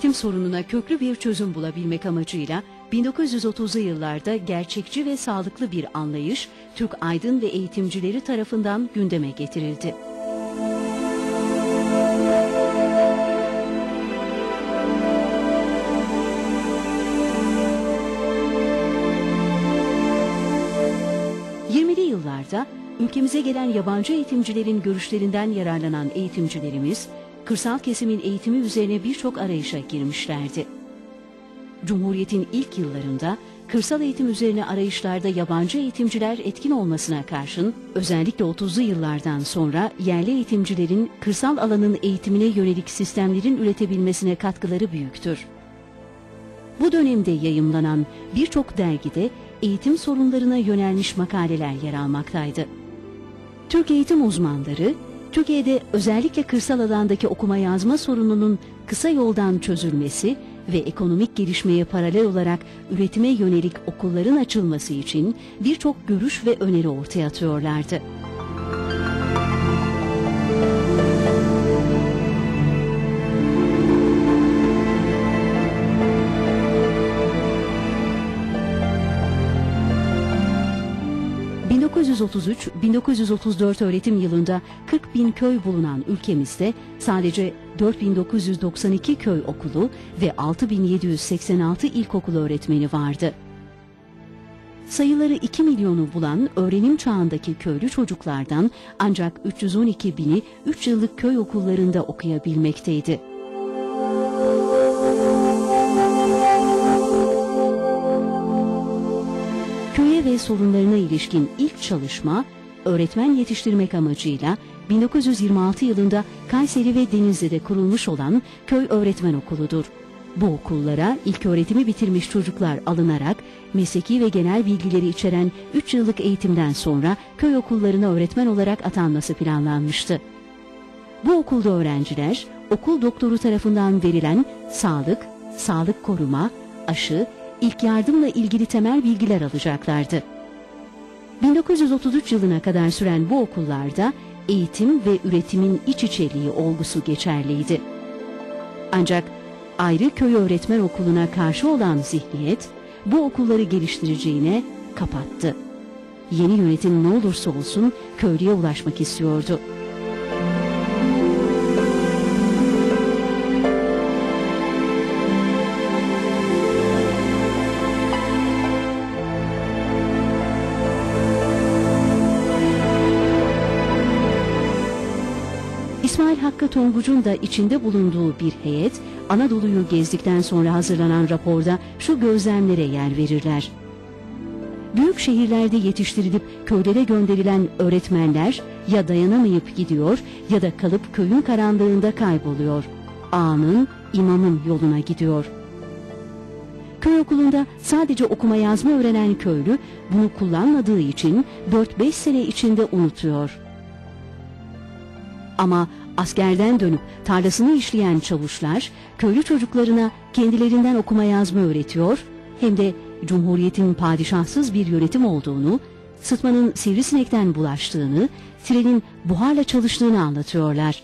ve öğretim sorununa köklü bir çözüm bulabilmek amacıyla 1930'lu yıllarda gerçekçi ve sağlıklı bir anlayış Türk aydın ve eğitimcileri tarafından gündeme getirildi. ...20'li yıllarda ülkemize gelen yabancı eğitimcilerin görüşlerinden yararlanan eğitimcilerimiz... ...kırsal kesimin eğitimi üzerine birçok arayışa girmişlerdi. Cumhuriyet'in ilk yıllarında kırsal eğitim üzerine arayışlarda yabancı eğitimciler etkin olmasına karşın özellikle 30'lu yıllardan sonra yerli eğitimcilerin kırsal alanın eğitimine yönelik sistemlerin üretebilmesine katkıları büyüktür. Bu dönemde yayımlanan birçok dergide eğitim sorunlarına yönelmiş makaleler yer almaktaydı. Türk eğitim uzmanları, Türkiye'de özellikle kırsal alandaki okuma yazma sorununun kısa yoldan çözülmesi ve ekonomik gelişmeye paralel olarak üretime yönelik okulların açılması için birçok görüş ve öneri ortaya atıyorlardı. ...1933-1934 öğretim yılında 40 bin köy bulunan ülkemizde sadece 4992 köy okulu ve 6786 ilkokul öğretmeni vardı. Sayıları 2 milyonu bulan öğrenim çağındaki köylü çocuklardan ancak 312 bini 3 yıllık köy okullarında okuyabilmekteydi. Ve sorunlarına ilişkin ilk çalışma öğretmen yetiştirmek amacıyla 1926 yılında Kayseri ve Denizli'de kurulmuş olan Köy Öğretmen Okulu'dur. Bu okullara ilk öğretimi bitirmiş çocuklar alınarak mesleki ve genel bilgileri içeren 3 yıllık eğitimden sonra köy okullarına öğretmen olarak atanması planlanmıştı. Bu okulda öğrenciler okul doktoru tarafından verilen sağlık, sağlık koruma, aşı, ilk yardımla ilgili temel bilgiler alacaklardı. 1933 yılına kadar süren bu okullarda eğitim ve üretimin iç içeliği olgusu geçerliydi. Ancak ayrı köy öğretmen okuluna karşı olan zihniyet bu okulları geliştireceğine kapattı. Yeni yönetim ne olursa olsun köylüye ulaşmak istiyordu. Hakkı Tonguç'un da içinde bulunduğu bir heyet Anadolu'yu gezdikten sonra hazırlanan raporda şu gözlemlere yer verirler. Büyük şehirlerde yetiştirilip köylere gönderilen öğretmenler ya dayanamayıp gidiyor ya da kalıp köyün karanlığında kayboluyor. Ağanın, imamın yoluna gidiyor. Köy okulunda sadece okuma yazma öğrenen köylü bunu kullanmadığı için 4-5 sene içinde unutuyor. Ama askerden dönüp tarlasını işleyen çavuşlar köylü çocuklarına kendilerinden okuma yazma öğretiyor hem de Cumhuriyet'in padişahsız bir yönetim olduğunu, sıtmanın sivrisinekten bulaştığını, trenin buharla çalıştığını anlatıyorlar.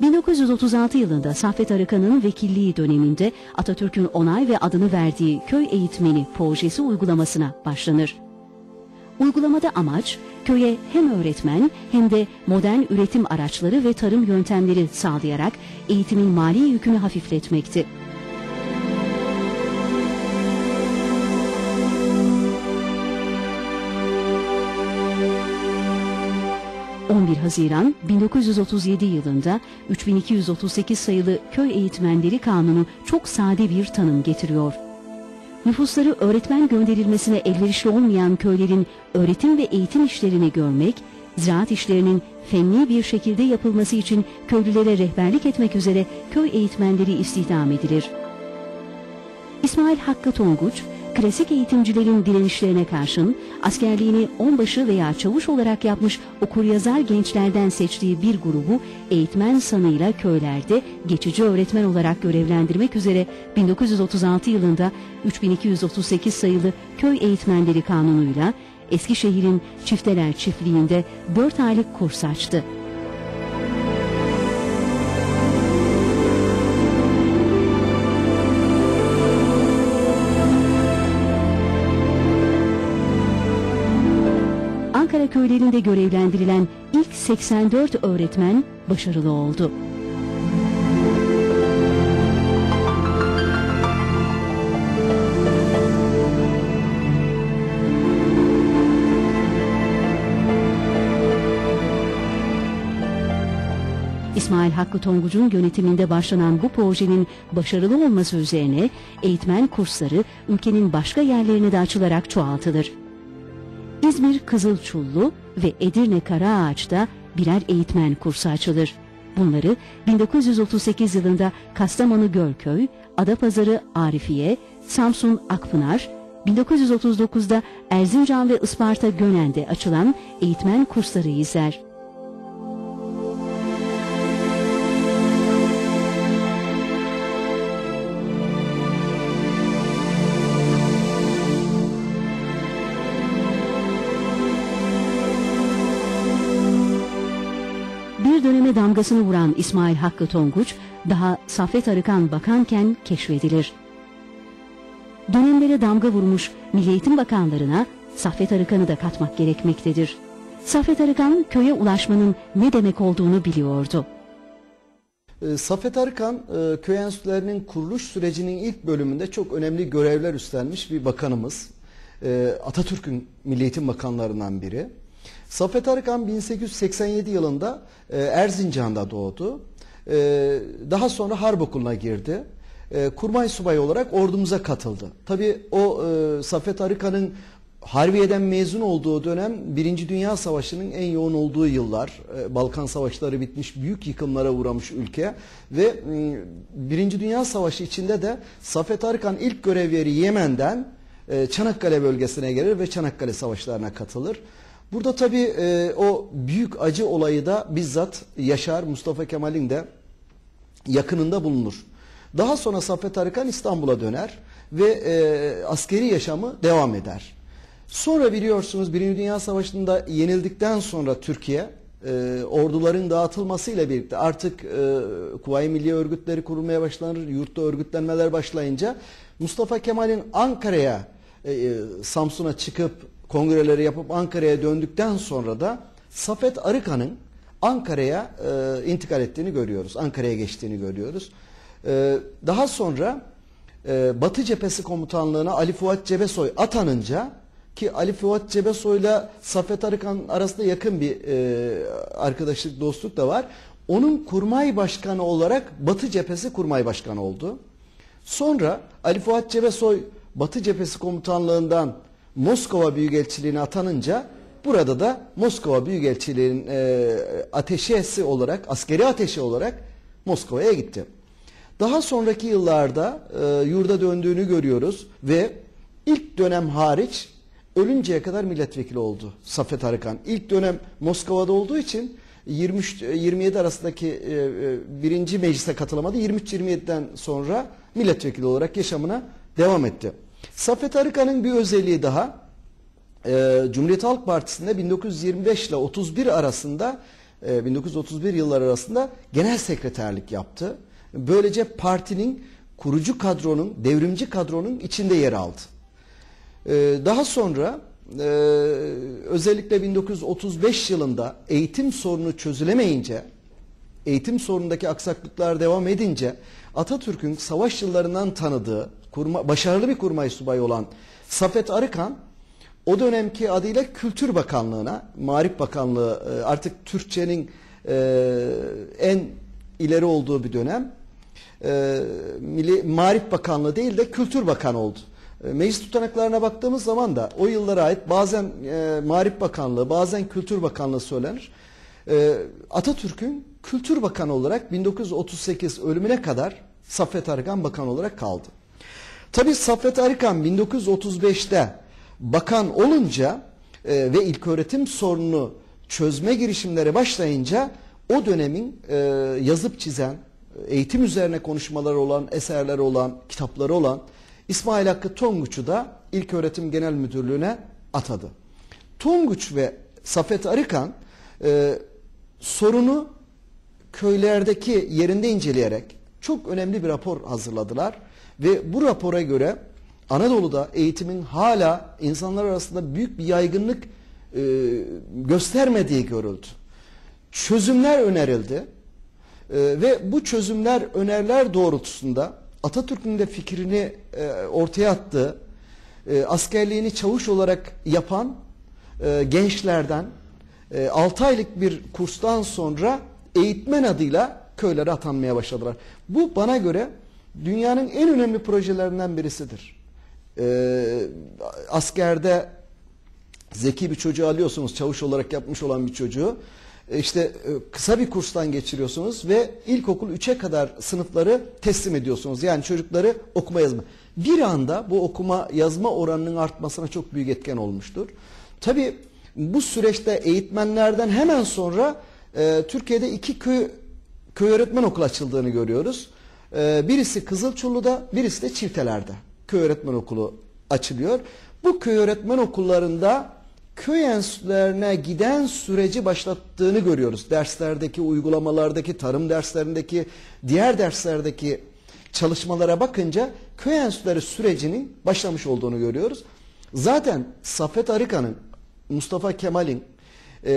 1936 yılında Saffet Arıkan'ın vekilliği döneminde Atatürk'ün onay ve adını verdiği köy eğitmeni projesi uygulamasına başlanır. Uygulamada amaç köye hem öğretmen hem de modern üretim araçları ve tarım yöntemleri sağlayarak eğitimin mali yükünü hafifletmekti. ...11 Haziran 1937 yılında 3238 sayılı Köy Eğitmenleri Kanunu çok sade bir tanım getiriyor nüfusları öğretmen gönderilmesine elverişli olmayan köylerin öğretim ve eğitim işlerini görmek, ziraat işlerinin fenli bir şekilde yapılması için köylülere rehberlik etmek üzere köy eğitmenleri istihdam edilir. İsmail Hakkı Tonguç, klasik eğitimcilerin direnişlerine karşın askerliğini onbaşı veya çavuş olarak yapmış okur-yazar gençlerden seçtiği bir grubu eğitmen sanıyla köylerde geçici öğretmen olarak görevlendirmek üzere 1936 yılında 3238 sayılı Köy Eğitmenleri Kanunu'yla Eskişehir'in Çifteler Çiftliği'nde 4 aylık kurs açtı. Köylerinde görevlendirilen ilk 84 öğretmen başarılı oldu. İsmail Hakkı Tonguç'un yönetiminde başlanan bu projenin başarılı olması üzerine eğitmen kursları ülkenin başka yerlerine de açılarak çoğaltılır. İzmir Kızılçullu ve Edirne Karaağaç'ta birer eğitmen kursu açılır. Bunları 1938 yılında Kastamonu Gölköy, Adapazarı Arifiye, Samsun Akpınar, 1939'da Erzincan ve Isparta Gönen'de açılan eğitmen kursları izler. Damgasını vuran İsmail Hakkı Tonguç, daha Saffet Arıkan bakanken keşfedilir. Dönemlere damga vurmuş Milli Eğitim Bakanlarına Saffet Arıkan'ı da katmak gerekmektedir. Saffet Arıkan köye ulaşmanın ne demek olduğunu biliyordu. E, Arıkan e, köy enstitülerinin kuruluş sürecinin ilk bölümünde çok önemli görevler üstlenmiş bir bakanımız. E, Atatürk'ün Milli Eğitim Bakanlarından biri. Safet Arıkan 1887 yılında e, Erzincan'da doğdu. E, Daha sonra Harp Okulu'na girdi. E, Kurmay subayı olarak ordumuza katıldı. Tabii o e, Safet Arıkan'ın Harbiye'den mezun olduğu dönem Birinci Dünya Savaşı'nın en yoğun olduğu yıllar. Ee, Balkan Savaşları bitmiş, büyük yıkımlara uğramış ülke. Ve e, Birinci Dünya Savaşı içinde de Safet Arkan ilk görev yeri Yemen'den e, Çanakkale bölgesine gelir ve Çanakkale Savaşlarına katılır. Burada tabii e, o büyük acı olayı da bizzat yaşar Mustafa Kemal'in de yakınında bulunur. Daha sonra Safet Arıkan İstanbul'a döner ve e, askeri yaşamı devam eder. Sonra biliyorsunuz Birinci Dünya Savaşı'nda yenildikten sonra Türkiye e, orduların dağıtılmasıyla birlikte artık e, Kuvayi Milli Örgütleri kurulmaya başlanır, yurtta örgütlenmeler başlayınca Mustafa Kemal'in Ankara'ya, e, e, Samsun'a çıkıp kongreleri yapıp Ankara'ya döndükten sonra da Safet Arıkan'ın Ankara'ya e, intikal ettiğini görüyoruz. Ankara'ya geçtiğini görüyoruz. E, daha sonra e, Batı Cephesi Komutanlığı'na Ali Fuat Cebesoy atanınca ki Ali Fuat Cebesoy'la Safet Arıkan arasında yakın bir e, arkadaşlık, dostluk da var. Onun kurmay başkanı olarak Batı Cephesi kurmay başkanı oldu. Sonra Ali Fuat Cebesoy Batı Cephesi Komutanlığından Moskova Büyükelçiliğine atanınca burada da Moskova Büyükelçiliğinin e, ateşesi olarak, askeri ateşi olarak Moskova'ya gitti. Daha sonraki yıllarda e, yurda döndüğünü görüyoruz ve ilk dönem hariç ölünceye kadar milletvekili oldu Safet Arıkan. İlk dönem Moskova'da olduğu için 23 27 arasındaki e, e, birinci meclise katılamadı. 23-27'den sonra milletvekili olarak yaşamına devam etti. Safet Arıkan'ın bir özelliği daha e, Cumhuriyet Halk Partisi'nde 1925 ile 31 arasında e, 1931 yıllar arasında genel sekreterlik yaptı. Böylece partinin kurucu kadronun, devrimci kadronun içinde yer aldı. Ee, daha sonra e, özellikle 1935 yılında eğitim sorunu çözülemeyince, eğitim sorunundaki aksaklıklar devam edince Atatürk'ün savaş yıllarından tanıdığı kurma, başarılı bir kurmay subayı olan Safet Arıkan o dönemki adıyla Kültür Bakanlığı'na, Marif Bakanlığı e, artık Türkçenin e, en ileri olduğu bir dönem Milli Marif Bakanlığı değil de Kültür Bakanı oldu. E, meclis tutanaklarına baktığımız zaman da o yıllara ait bazen e, Marif Bakanlığı, bazen Kültür Bakanlığı söylenir. E, Atatürk'ün Kültür Bakanı olarak 1938 ölümüne kadar Saffet Arıkan Bakan olarak kaldı. Tabi Saffet Arıkan 1935'te bakan olunca e, ve ilköğretim sorununu çözme girişimleri başlayınca o dönemin e, yazıp çizen, eğitim üzerine konuşmaları olan, eserleri olan, kitapları olan İsmail Hakkı Tonguç'u da İlköğretim Genel Müdürlüğü'ne atadı. Tonguç ve Safet Arıkan e, sorunu köylerdeki yerinde inceleyerek çok önemli bir rapor hazırladılar. Ve bu rapora göre Anadolu'da eğitimin hala insanlar arasında büyük bir yaygınlık e, göstermediği görüldü. Çözümler önerildi. E, ve bu çözümler, öneriler doğrultusunda Atatürk'ün de fikrini e, ortaya attığı, e, askerliğini çavuş olarak yapan e, gençlerden e, 6 aylık bir kurstan sonra eğitmen adıyla köylere atanmaya başladılar. Bu bana göre dünyanın en önemli projelerinden birisidir. E, askerde zeki bir çocuğu alıyorsunuz, çavuş olarak yapmış olan bir çocuğu. E, işte e, kısa bir kurstan geçiriyorsunuz ve ilkokul 3'e kadar sınıfları teslim ediyorsunuz. Yani çocukları okuma yazma. Bir anda bu okuma yazma oranının artmasına çok büyük etken olmuştur. Tabii bu süreçte eğitmenlerden hemen sonra e, Türkiye'de iki köy, köy öğretmen okulu açıldığını görüyoruz. E, birisi Kızılçullu'da, birisi de Çifteler'de köy öğretmen okulu açılıyor. Bu köy öğretmen okullarında köy enstitülerine giden süreci başlattığını görüyoruz. Derslerdeki, uygulamalardaki, tarım derslerindeki, diğer derslerdeki çalışmalara bakınca köy enstitüleri sürecinin başlamış olduğunu görüyoruz. Zaten Safet Arıkan'ın, Mustafa Kemal'in e,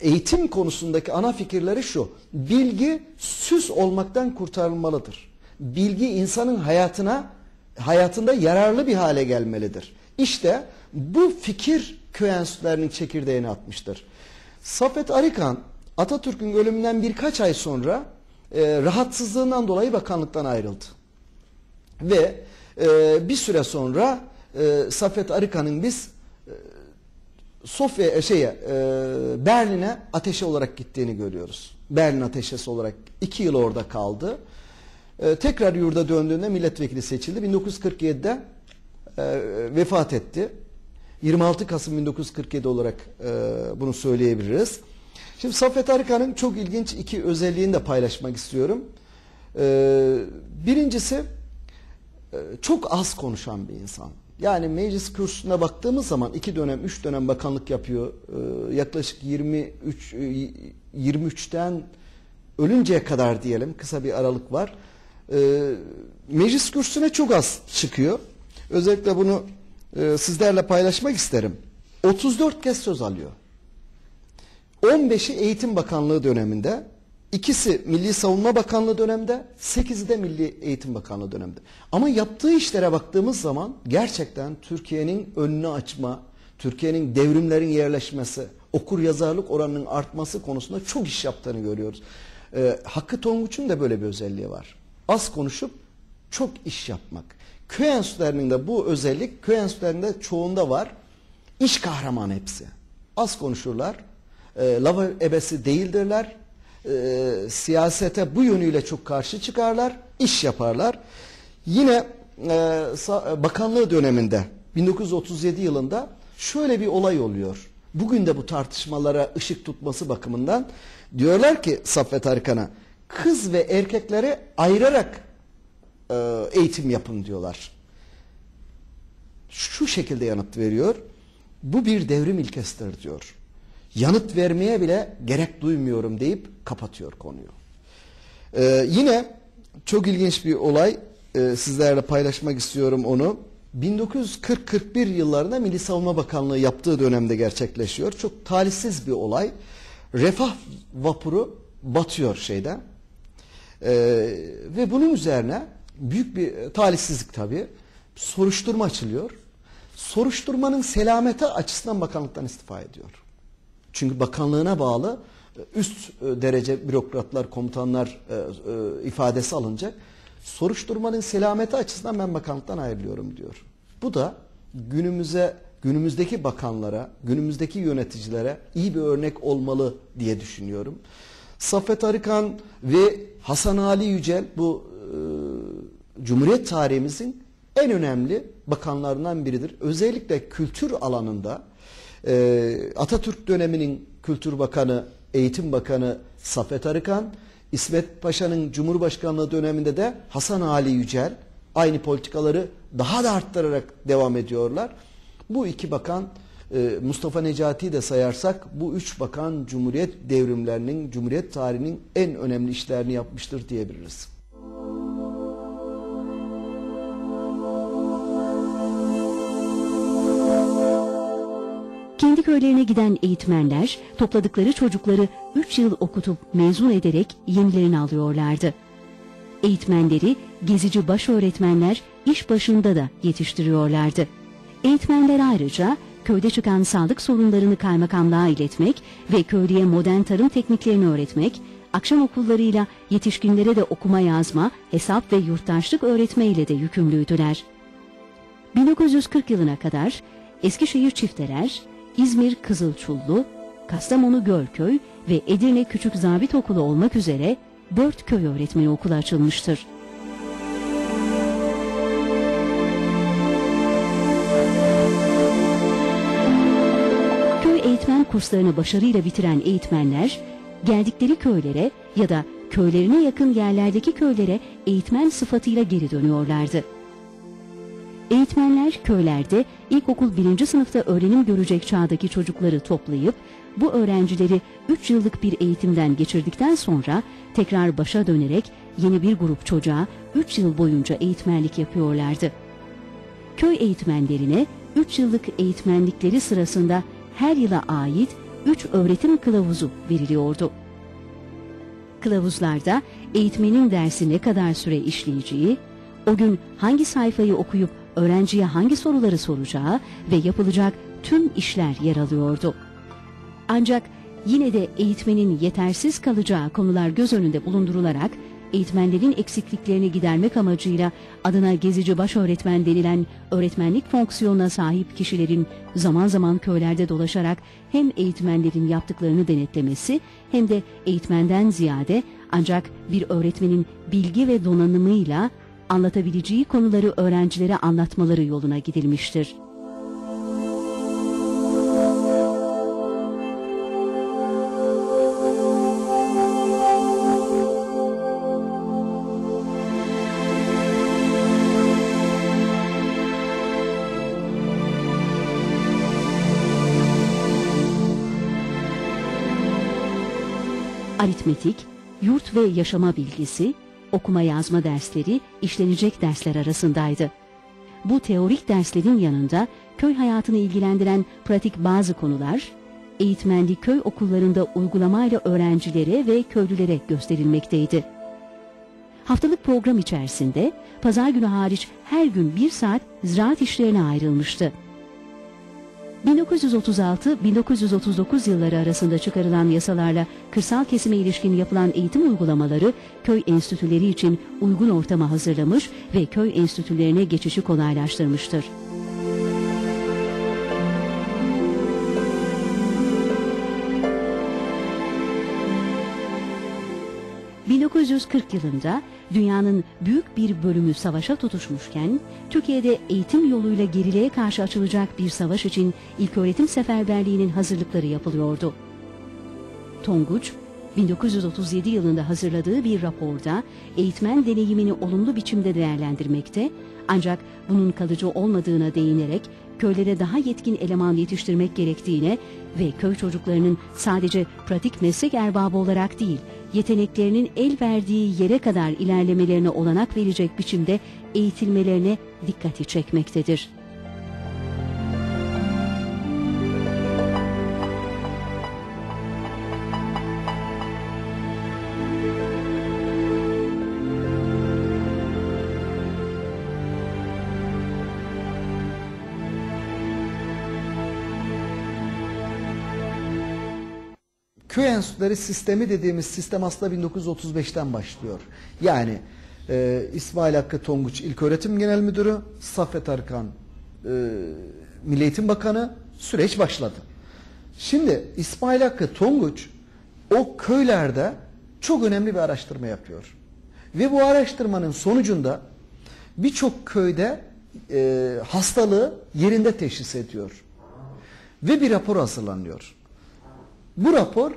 eğitim konusundaki ana fikirleri şu. Bilgi süs olmaktan kurtarılmalıdır. Bilgi insanın hayatına hayatında yararlı bir hale gelmelidir. İşte bu fikir köy enstitülerinin çekirdeğini atmıştır. Safet Arıkan Atatürk'ün ölümünden birkaç ay sonra e, rahatsızlığından dolayı bakanlıktan ayrıldı. Ve e, bir süre sonra e, Safet Arıkan'ın biz Sofya e, şeye e, Berlin'e ateşe olarak gittiğini görüyoruz. Berlin ateşesi olarak iki yıl orada kaldı. E, tekrar yurda döndüğünde milletvekili seçildi. 1947'de e, vefat etti. 26 Kasım 1947 olarak bunu söyleyebiliriz. Şimdi Saffet Arıkan'ın çok ilginç iki özelliğini de paylaşmak istiyorum. Birincisi çok az konuşan bir insan. Yani meclis kürsüsüne baktığımız zaman iki dönem, üç dönem bakanlık yapıyor. E, yaklaşık 23 23'ten ölünceye kadar diyelim kısa bir aralık var. E, meclis kürsüsüne çok az çıkıyor. Özellikle bunu e, sizlerle paylaşmak isterim. 34 kez söz alıyor. 15'i Eğitim Bakanlığı döneminde, ikisi Milli Savunma Bakanlığı döneminde, 8'i de Milli Eğitim Bakanlığı döneminde. Ama yaptığı işlere baktığımız zaman gerçekten Türkiye'nin önünü açma, Türkiye'nin devrimlerin yerleşmesi, okur yazarlık oranının artması konusunda çok iş yaptığını görüyoruz. Ee, Hakkı Tonguç'un da böyle bir özelliği var. Az konuşup çok iş yapmak. Köy enstitülerinin de bu özellik köy enstitülerinde çoğunda var. İş kahramanı hepsi. Az konuşurlar. E, lava ebesi değildirler. E, siyasete bu yönüyle çok karşı çıkarlar. iş yaparlar. Yine e, bakanlığı döneminde 1937 yılında şöyle bir olay oluyor. Bugün de bu tartışmalara ışık tutması bakımından diyorlar ki Saffet Arkan'a kız ve erkekleri ayırarak e, eğitim yapın diyorlar. Şu şekilde yanıt veriyor. Bu bir devrim ilkesidir diyor. Yanıt vermeye bile gerek duymuyorum deyip kapatıyor konuyu. Ee, yine çok ilginç bir olay e, sizlerle paylaşmak istiyorum onu. 1940-41 yıllarında Milli Savunma Bakanlığı yaptığı dönemde gerçekleşiyor. Çok talihsiz bir olay. Refah vapuru batıyor şeyde. Ee, ve bunun üzerine büyük bir e, talihsizlik tabii. Soruşturma açılıyor. Soruşturmanın selameti açısından bakanlıktan istifa ediyor. Çünkü bakanlığına bağlı e, üst e, derece bürokratlar, komutanlar ifadesi alınacak. Soruşturmanın selameti açısından ben bakanlıktan ayrılıyorum diyor. Bu da günümüze günümüzdeki bakanlara, günümüzdeki yöneticilere iyi bir örnek olmalı diye düşünüyorum. Saffet Arıkan ve Hasan Ali Yücel bu e, Cumhuriyet tarihimizin en önemli bakanlarından biridir. Özellikle kültür alanında e, Atatürk döneminin Kültür Bakanı, Eğitim Bakanı Saffet Arıkan, İsmet Paşa'nın Cumhurbaşkanlığı döneminde de Hasan Ali Yücel aynı politikaları daha da arttırarak devam ediyorlar. Bu iki bakan e, Mustafa Necati'yi de sayarsak bu üç bakan Cumhuriyet devrimlerinin, Cumhuriyet tarihinin en önemli işlerini yapmıştır diyebiliriz. Kendi köylerine giden eğitmenler topladıkları çocukları 3 yıl okutup mezun ederek yenilerini alıyorlardı. Eğitmenleri gezici baş öğretmenler iş başında da yetiştiriyorlardı. Eğitmenler ayrıca köyde çıkan sağlık sorunlarını kaymakamlığa iletmek ve köylüye modern tarım tekniklerini öğretmek, akşam okullarıyla yetişkinlere de okuma yazma, hesap ve yurttaşlık öğretmeyle de yükümlüydüler. 1940 yılına kadar Eskişehir Çifteler, İzmir Kızılçullu, Kastamonu Gölköy ve Edirne Küçük Zabit Okulu olmak üzere dört köy öğretmeni okulu açılmıştır. Köy eğitmen kurslarını başarıyla bitiren eğitmenler, geldikleri köylere ya da köylerine yakın yerlerdeki köylere eğitmen sıfatıyla geri dönüyorlardı. Eğitmenler köylerde ilkokul birinci sınıfta öğrenim görecek çağdaki çocukları toplayıp bu öğrencileri 3 yıllık bir eğitimden geçirdikten sonra tekrar başa dönerek yeni bir grup çocuğa 3 yıl boyunca eğitmenlik yapıyorlardı. Köy eğitmenlerine 3 yıllık eğitmenlikleri sırasında her yıla ait 3 öğretim kılavuzu veriliyordu. Kılavuzlarda eğitmenin dersi ne kadar süre işleyeceği, o gün hangi sayfayı okuyup öğrenciye hangi soruları soracağı ve yapılacak tüm işler yer alıyordu. Ancak yine de eğitmenin yetersiz kalacağı konular göz önünde bulundurularak eğitmenlerin eksikliklerini gidermek amacıyla adına gezici baş öğretmen denilen öğretmenlik fonksiyonuna sahip kişilerin zaman zaman köylerde dolaşarak hem eğitmenlerin yaptıklarını denetlemesi hem de eğitmenden ziyade ancak bir öğretmenin bilgi ve donanımıyla anlatabileceği konuları öğrencilere anlatmaları yoluna gidilmiştir. Aritmetik, yurt ve yaşama bilgisi, okuma yazma dersleri işlenecek dersler arasındaydı. Bu teorik derslerin yanında köy hayatını ilgilendiren pratik bazı konular, eğitmenli köy okullarında uygulamayla öğrencilere ve köylülere gösterilmekteydi. Haftalık program içerisinde pazar günü hariç her gün bir saat ziraat işlerine ayrılmıştı. 1936-1939 yılları arasında çıkarılan yasalarla kırsal kesime ilişkin yapılan eğitim uygulamaları köy enstitüleri için uygun ortama hazırlamış ve köy enstitülerine geçişi kolaylaştırmıştır. ...1940 yılında dünyanın büyük bir bölümü savaşa tutuşmuşken Türkiye'de eğitim yoluyla geriliğe karşı açılacak bir savaş için ilköğretim seferberliğinin hazırlıkları yapılıyordu. Tonguç 1937 yılında hazırladığı bir raporda eğitmen deneyimini olumlu biçimde değerlendirmekte ancak bunun kalıcı olmadığına değinerek köylere daha yetkin eleman yetiştirmek gerektiğine ve köy çocuklarının sadece pratik meslek erbabı olarak değil, yeteneklerinin el verdiği yere kadar ilerlemelerine olanak verecek biçimde eğitilmelerine dikkati çekmektedir. Köy enstitüleri sistemi dediğimiz sistem aslında 1935'ten başlıyor. Yani e, İsmail Hakkı Tonguç İlköğretim Genel Müdürü, Saffet Arkan e, Milli Eğitim Bakanı süreç başladı. Şimdi İsmail Hakkı Tonguç o köylerde çok önemli bir araştırma yapıyor. Ve bu araştırmanın sonucunda birçok köyde e, hastalığı yerinde teşhis ediyor. Ve bir rapor hazırlanıyor. Bu rapor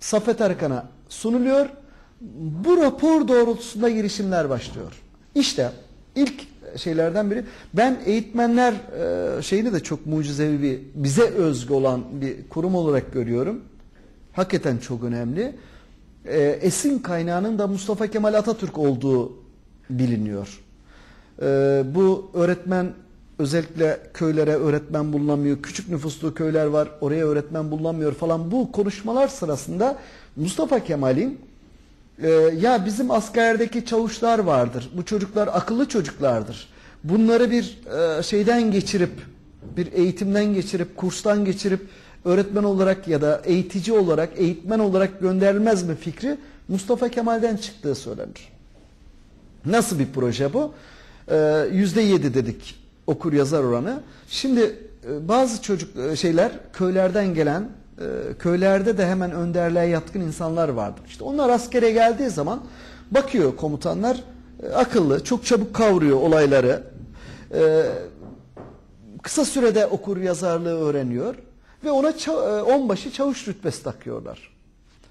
Safet Arkan'a sunuluyor. Bu rapor doğrultusunda girişimler başlıyor. İşte ilk şeylerden biri ben eğitmenler e, şeyini de çok mucizevi bir bize özgü olan bir kurum olarak görüyorum. Hakikaten çok önemli. E, esin kaynağının da Mustafa Kemal Atatürk olduğu biliniyor. E, bu öğretmen Özellikle köylere öğretmen bulunamıyor. Küçük nüfuslu köyler var. Oraya öğretmen bulunamıyor falan. Bu konuşmalar sırasında Mustafa Kemal'in e, ya bizim askerdeki çavuşlar vardır. Bu çocuklar akıllı çocuklardır. Bunları bir e, şeyden geçirip bir eğitimden geçirip kurstan geçirip öğretmen olarak ya da eğitici olarak eğitmen olarak gönderilmez mi fikri Mustafa Kemal'den çıktığı söylenir. Nasıl bir proje bu? Ee, Yüzde yedi dedik okur yazar oranı. Şimdi e, bazı çocuk e, şeyler köylerden gelen e, köylerde de hemen önderliğe yatkın insanlar vardır. İşte onlar askere geldiği zaman bakıyor komutanlar akıllı, çok çabuk kavruyor olayları. Kısa sürede okur yazarlığı öğreniyor ve ona onbaşı çavuş rütbesi takıyorlar.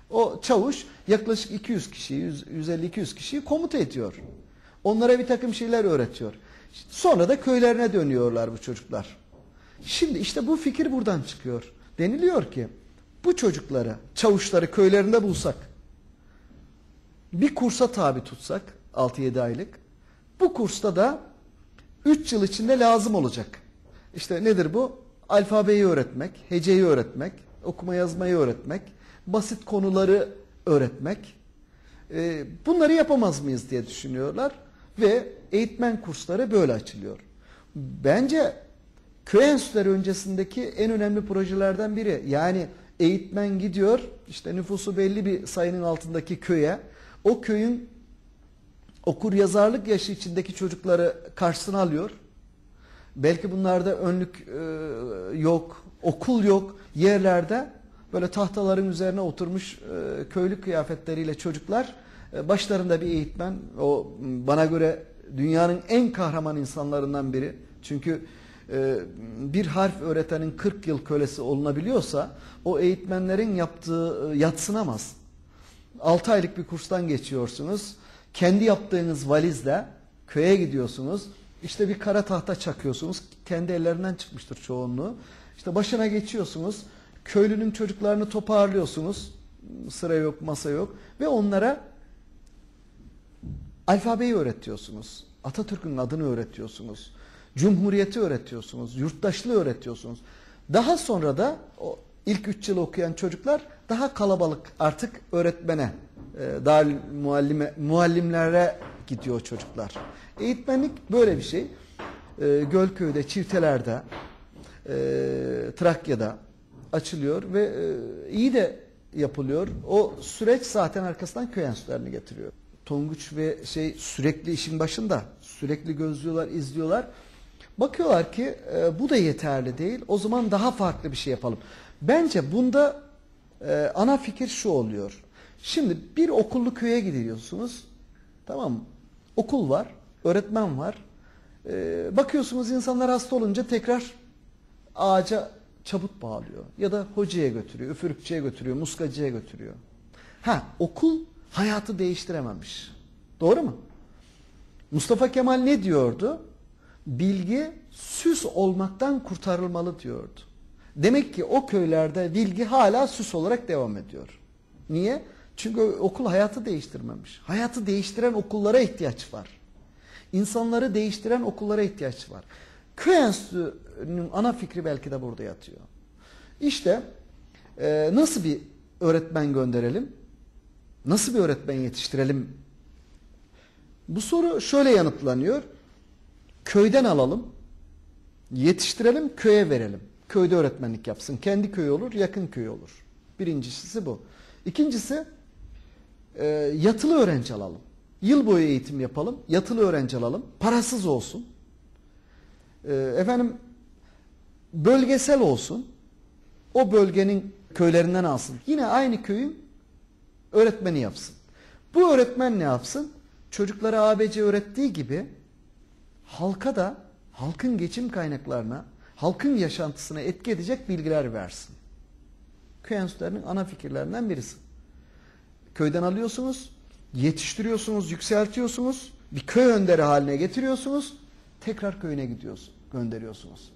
O çavuş yaklaşık 200 kişiyi, 150-200 kişiyi komuta ediyor. Onlara bir takım şeyler öğretiyor. Sonra da köylerine dönüyorlar bu çocuklar. Şimdi işte bu fikir buradan çıkıyor. Deniliyor ki bu çocukları, çavuşları köylerinde bulsak, bir kursa tabi tutsak 6-7 aylık, bu kursta da 3 yıl içinde lazım olacak. İşte nedir bu? Alfabeyi öğretmek, heceyi öğretmek, okuma yazmayı öğretmek, basit konuları öğretmek. Ee, bunları yapamaz mıyız diye düşünüyorlar ve eğitmen kursları böyle açılıyor. Bence köy enstitüleri öncesindeki en önemli projelerden biri. Yani eğitmen gidiyor işte nüfusu belli bir sayının altındaki köye o köyün okur yazarlık yaşı içindeki çocukları karşısına alıyor. Belki bunlarda önlük e, yok, okul yok yerlerde böyle tahtaların üzerine oturmuş e, köylü kıyafetleriyle çocuklar başlarında bir eğitmen o bana göre dünyanın en kahraman insanlarından biri. Çünkü e, bir harf öğretenin 40 yıl kölesi olunabiliyorsa o eğitmenlerin yaptığı e, yatsınamaz. 6 aylık bir kurstan geçiyorsunuz. Kendi yaptığınız valizle köye gidiyorsunuz. İşte bir kara tahta çakıyorsunuz. Kendi ellerinden çıkmıştır çoğunluğu. İşte başına geçiyorsunuz. Köylünün çocuklarını toparlıyorsunuz. Sıra yok, masa yok. Ve onlara alfabeyi öğretiyorsunuz. Atatürk'ün adını öğretiyorsunuz. Cumhuriyeti öğretiyorsunuz. Yurttaşlığı öğretiyorsunuz. Daha sonra da o ilk üç yıl okuyan çocuklar daha kalabalık artık öğretmene, e, daha muallime, muallimlere gidiyor çocuklar. Eğitmenlik böyle bir şey. E, Gölköy'de, Çifteler'de, e, Trakya'da açılıyor ve e, iyi de yapılıyor. O süreç zaten arkasından köy enstitülerini getiriyor. Tonguç ve şey sürekli işin başında. Sürekli gözlüyorlar, izliyorlar. Bakıyorlar ki e, bu da yeterli değil. O zaman daha farklı bir şey yapalım. Bence bunda e, ana fikir şu oluyor. Şimdi bir okullu köye gidiyorsunuz. Tamam? Okul var, öğretmen var. E, bakıyorsunuz insanlar hasta olunca tekrar ağaca çabut bağlıyor. Ya da hocaya götürüyor, üfürükçüye götürüyor, muskacıya götürüyor. Ha okul hayatı değiştirememiş. Doğru mu? Mustafa Kemal ne diyordu? Bilgi süs olmaktan kurtarılmalı diyordu. Demek ki o köylerde bilgi hala süs olarak devam ediyor. Niye? Çünkü okul hayatı değiştirmemiş. Hayatı değiştiren okullara ihtiyaç var. İnsanları değiştiren okullara ihtiyaç var. Köy enstitüsünün ana fikri belki de burada yatıyor. İşte e, nasıl bir öğretmen gönderelim? Nasıl bir öğretmen yetiştirelim? Bu soru şöyle yanıtlanıyor. Köyden alalım, yetiştirelim, köye verelim. Köyde öğretmenlik yapsın. Kendi köyü olur, yakın köyü olur. Birincisi bu. İkincisi e, yatılı öğrenci alalım. Yıl boyu eğitim yapalım, yatılı öğrenci alalım. Parasız olsun. E, efendim bölgesel olsun. O bölgenin köylerinden alsın. Yine aynı köyün öğretmeni yapsın. Bu öğretmen ne yapsın? Çocuklara ABC öğrettiği gibi halka da halkın geçim kaynaklarına, halkın yaşantısına etki edecek bilgiler versin. Köy enstitülerinin ana fikirlerinden birisi. Köyden alıyorsunuz, yetiştiriyorsunuz, yükseltiyorsunuz, bir köy önderi haline getiriyorsunuz, tekrar köyüne gidiyorsunuz, gönderiyorsunuz.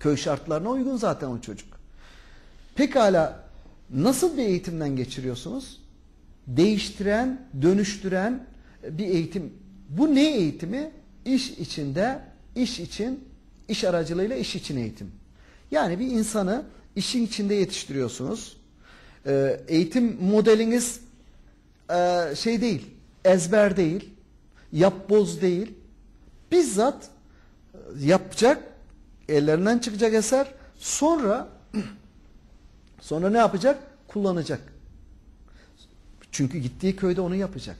Köy şartlarına uygun zaten o çocuk. Pekala nasıl bir eğitimden geçiriyorsunuz? Değiştiren, dönüştüren bir eğitim. Bu ne eğitimi? İş içinde iş için, iş aracılığıyla iş için eğitim. Yani bir insanı işin içinde yetiştiriyorsunuz. Ee, eğitim modeliniz e, şey değil, ezber değil, yapboz değil. Bizzat yapacak, ellerinden çıkacak eser. Sonra sonra ne yapacak? Kullanacak. Çünkü gittiği köyde onu yapacak.